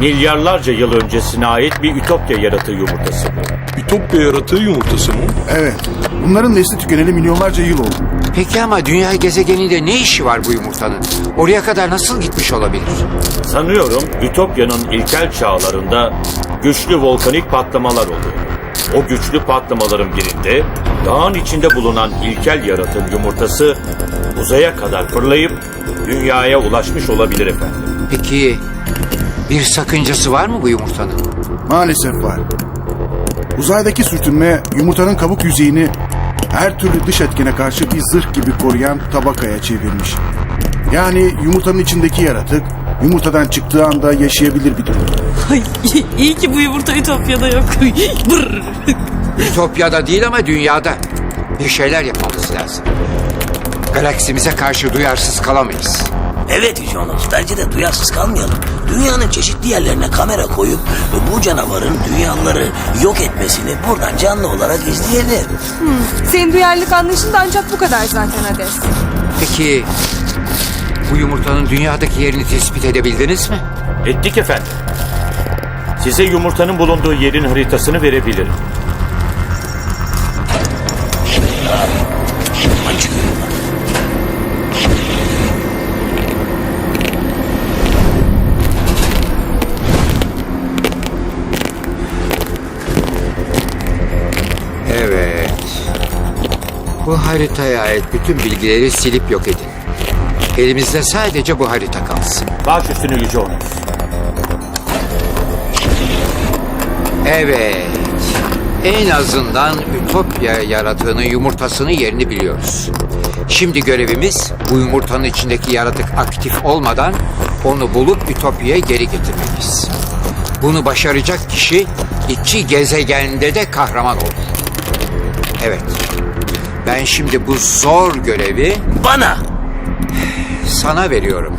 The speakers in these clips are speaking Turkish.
Milyarlarca yıl öncesine ait bir ütopya yaratığı yumurtası bu. Ütopya yaratığı yumurtası mı? Evet. Bunların nesli tükeneli milyonlarca yıl oldu. Peki ama dünya gezegeninde ne işi var bu yumurtanın? Oraya kadar nasıl gitmiş olabilir? Sanıyorum Ütopya'nın ilkel çağlarında güçlü volkanik patlamalar oluyor. O güçlü patlamaların birinde dağın içinde bulunan ilkel yaratığın yumurtası uzaya kadar fırlayıp dünyaya ulaşmış olabilir efendim. Peki bir sakıncası var mı bu yumurtanın? Maalesef var. Uzaydaki sürtünme yumurtanın kabuk yüzeyini her türlü dış etkene karşı bir zırh gibi koruyan tabakaya çevirmiş. Yani yumurtanın içindeki yaratık yumurtadan çıktığı anda yaşayabilir bir durum. Ay, iyi ki bu yumurta Ütopya'da yok. Brr. Ütopya'da değil ama dünyada. Bir şeyler yapmamız lazım. Galaksimize karşı duyarsız kalamayız. Evet Yüce Onos, bence de duyarsız kalmayalım. Dünyanın çeşitli yerlerine kamera koyup bu canavarın dünyaları yok etmesini buradan canlı olarak izleyelim. Senin duyarlılık anlayışın da ancak bu kadar zaten Hades. Peki bu yumurtanın dünyadaki yerini tespit edebildiniz mi? Ettik efendim. Size yumurtanın bulunduğu yerin haritasını verebilirim. Bu haritaya ait bütün bilgileri silip yok edin. Elimizde sadece bu harita kalsın. Baş üstüne Yüce Onos. Evet. En azından Ütopya yaratığının yumurtasının yerini biliyoruz. Şimdi görevimiz bu yumurtanın içindeki yaratık aktif olmadan onu bulup Ütopya'ya geri getirmemiz. Bunu başaracak kişi iki gezegende de kahraman olur. Evet. Ben şimdi bu zor görevi Bana! sana veriyorum.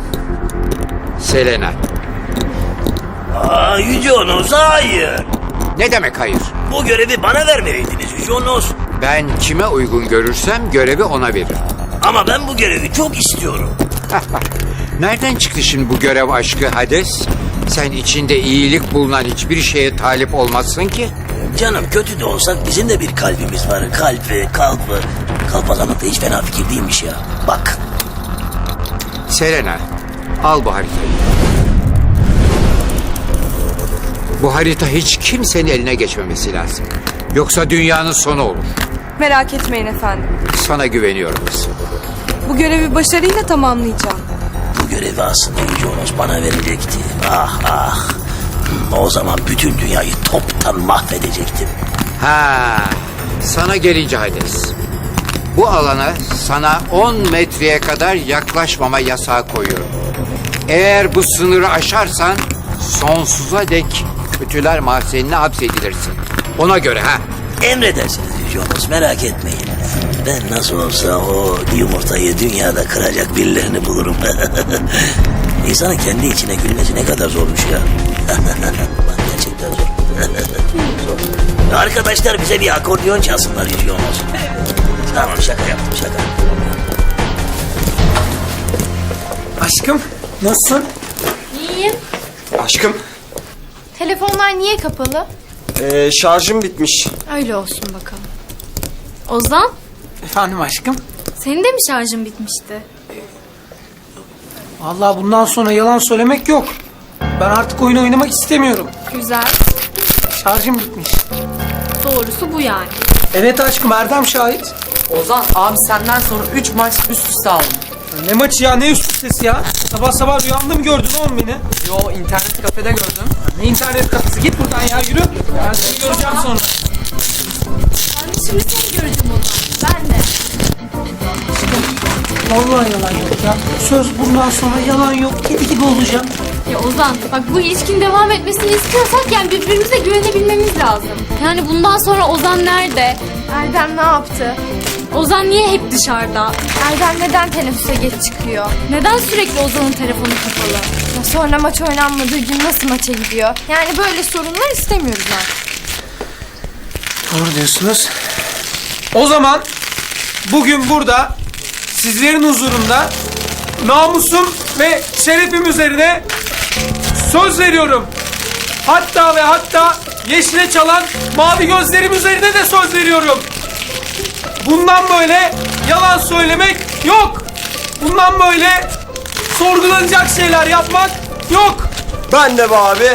Selena. Aa, Yüce Onos, hayır. Ne demek hayır? Bu görevi bana vermeliydiniz Yüce Onos. Ben kime uygun görürsem görevi ona veririm. Ama ben bu görevi çok istiyorum. Nereden çıktı şimdi bu görev aşkı Hades? Sen içinde iyilik bulunan hiçbir şeye talip olmazsın ki. Canım kötü de olsak bizim de bir kalbimiz var. Kalbi, kalbi. Kalpalamak da hiç fena fikir değilmiş ya. Bak. Selena, al bu haritayı. Bu harita hiç kimsenin eline geçmemesi lazım. Yoksa dünyanın sonu olur. Merak etmeyin efendim. Sana güveniyorum kızım. Bu görevi başarıyla tamamlayacağım. Bu görevi aslında Yüce Onos bana verecekti. Ah. Hmm, O zaman bütün dünyayı toptan mahvedecektim. Ha, sana gelince Hades. Bu alana sana 10 metreye kadar yaklaşmama yasağı koyuyorum. Eğer bu sınırı aşarsan sonsuza dek kötüler mahzenine hapsedilirsin. Ona göre ha. Emredersiniz Yüce Onos merak etmeyin. Ben nasıl olsa o yumurtayı dünyada kıracak birilerini bulurum. İnsanın kendi içine gülmesi ne kadar zormuş ya. Gerçekten zor. zor. Arkadaşlar bize bir akordeon çalsınlar Yüce Onos. Tamam şaka yaptım şaka. Aşkım nasılsın? İyiyim. Aşkım Telefonlar niye kapalı? ee, şarjım bitmiş. Öyle olsun bakalım. Ozan, Efendim aşkım? senin de mi şarjın bitmişti? Vallahi bundan sonra yalan söylemek yok. Ben artık oyun oynamak istemiyorum. Güzel. Şarjım bitmiş. Doğrusu bu yani. Evet aşkım Erdem şahit. Ozan abi senden sonra 3 maç üst üste aldım. Ne maçı ya ne üst üstesi ya? Sabah sabah rüyamda mı gördün oğlum beni? Yo internet kafede gördüm. Ne internet kafesi git buradan ya yürü. Ben seni göreceğim sonra. Ben şimdi seni göreceğim Ozan. Ben de. Vallahi yalan yok ya. Söz bundan sonra yalan yok. Kedi gibi olacağım. Ya Ozan bak bu ilişkinin devam etmesini istiyorsak yani birbirimize güvenebilmemiz lazım. Yani bundan sonra Ozan nerede? Erdem ne yaptı? Ozan niye hep dışarıda? Erdem neden teneffüse geç çıkıyor? Neden sürekli Ozan'ın telefonu kapalı? Ya sonra maç oynanmadığı gün nasıl maça gidiyor? Yani böyle sorunlar istemiyoruz artık. Doğru diyorsunuz. O zaman bugün burada sizlerin huzurunda namusum ve şerefim üzerine söz veriyorum. Hatta ve hatta yeşile çalan mavi gözlerim üzerine de söz veriyorum. Bundan böyle yalan söylemek yok. Bundan böyle sorgulanacak şeyler yapmak yok. Ben de be abi.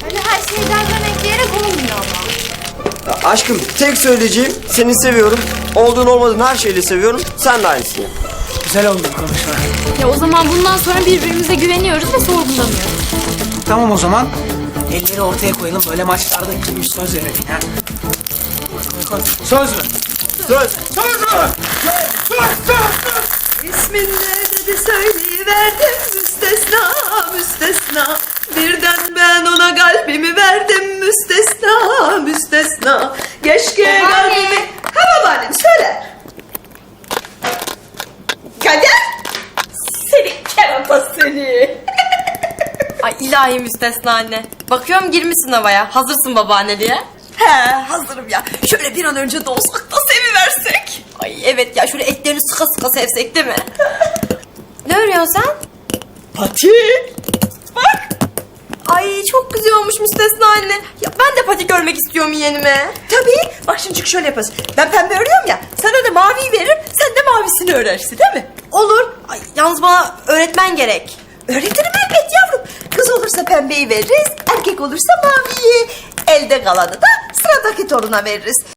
Hani her şeyden ben aşkım tek söyleyeceğim seni seviyorum. Olduğun olmadığın her şeyle seviyorum. Sen de aynısını. yap. Güzel oldu konuşma. Ya o zaman bundan sonra birbirimize güveniyoruz ve sorgulamıyoruz. Tamam o zaman. Elleri ortaya koyalım böyle maçlarda gibi söz verelim. Ha? Koy, koy. Söz mü? Söz. Söz mü? İsmin ne dedi söyleyiverdim müstesna müstesna Birden ben ona kalbimi verdim müstesna müstesna Keşke Babaanne. kalbimi... Ha babaannem söyle Kader Seni kerata seni Ay ilahi müstesna anne. Bakıyorum girmişsin havaya. Hazırsın babaanneliğe. He hazırım ya Şöyle bir an önce doğsak da seviversek Ay evet ya şöyle etlerini sıka sıka sevsek değil mi? ne örüyorsun sen? Pati Bak Ay çok güzel olmuş müstesna anne. Ya ben de patik görmek istiyorum yeğenime. Tabii. Bak şimdi şöyle yaparız. Ben pembe örüyorum ya. Sana da maviyi veririm. Sen de mavisini örersin değil mi? Olur. Ay, yalnız bana öğretmen gerek. Öğretirim elbet olursa pembeyi veririz. Erkek olursa maviyi. Elde kalanı da sıradaki toruna veririz.